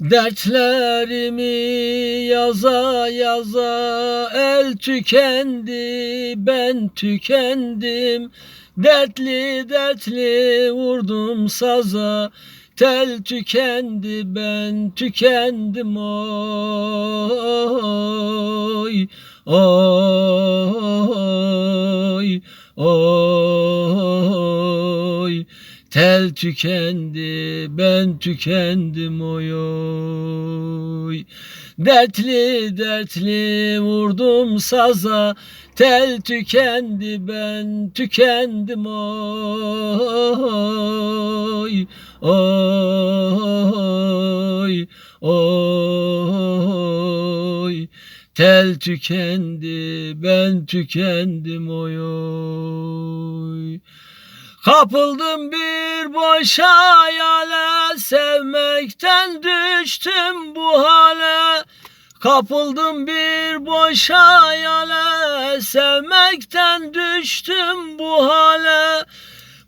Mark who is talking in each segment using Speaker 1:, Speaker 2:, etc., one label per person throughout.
Speaker 1: Dertlerimi yaza yaza el tükendi ben tükendim. Dertli dertli vurdum saza tel tükendi ben tükendim. Oy oy oy Tel tükendi, ben tükendim oy oy. Dertli dertli vurdum saza, tel tükendi, ben tükendim oy. Oy, oy. Tel tükendi, ben tükendim oy oy. Kapıldım bir boş hayale Sevmekten düştüm bu hale. Kapıldım bir boş hayale Sevmekten düştüm bu hale.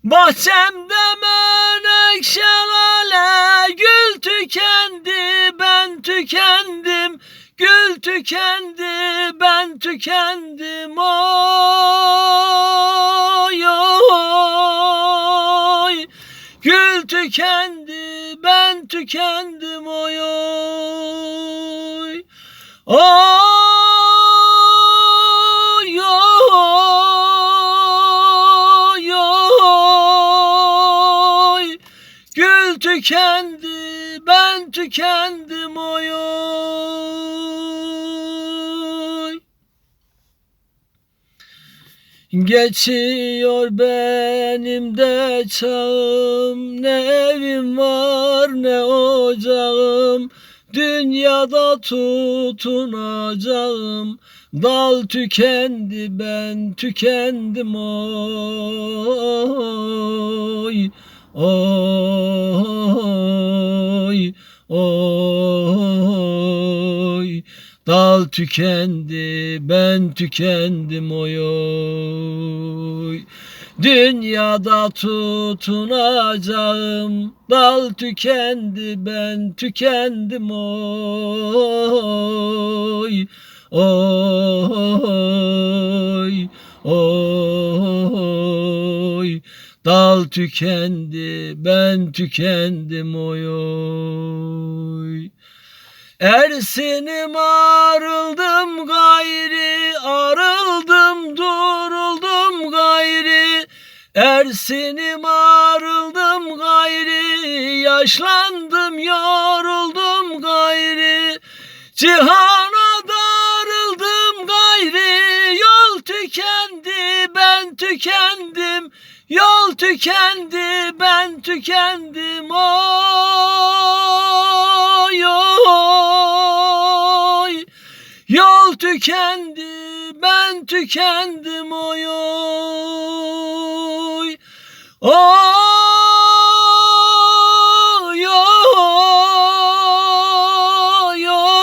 Speaker 1: Bahçemde menekşe lale Gül tükendi ben tükendim. Gül tükendi ben tükendim oy tükendi ben tükendim oy oy. Oy oy oy. Gül tükendi ben tükendim oy oy Geçiyor benim de çağım. Ne evim var ne ocağım. Dünyada tutunacağım. Dal tükendi ben tükendim. Oy Oy Oy Dal tükendi ben tükendim oy oy. Dünyada tutunacağım Dal tükendi ben tükendim oy. Oy Oy. Dal tükendi ben tükendim oy oy Ersinim arıldım gayri arıldım duruldum gayri. Ersinim arıldım gayri yaşlandım yoruldum gayri. Cihana darıldım gayri yol tükendi ben tükendim. Yol tükendi ben tükendim oy tükendi ben tükendim oy oy. Oy oy oy.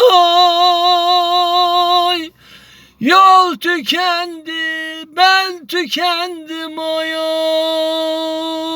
Speaker 1: Yol tükendi ben tükendim oy oy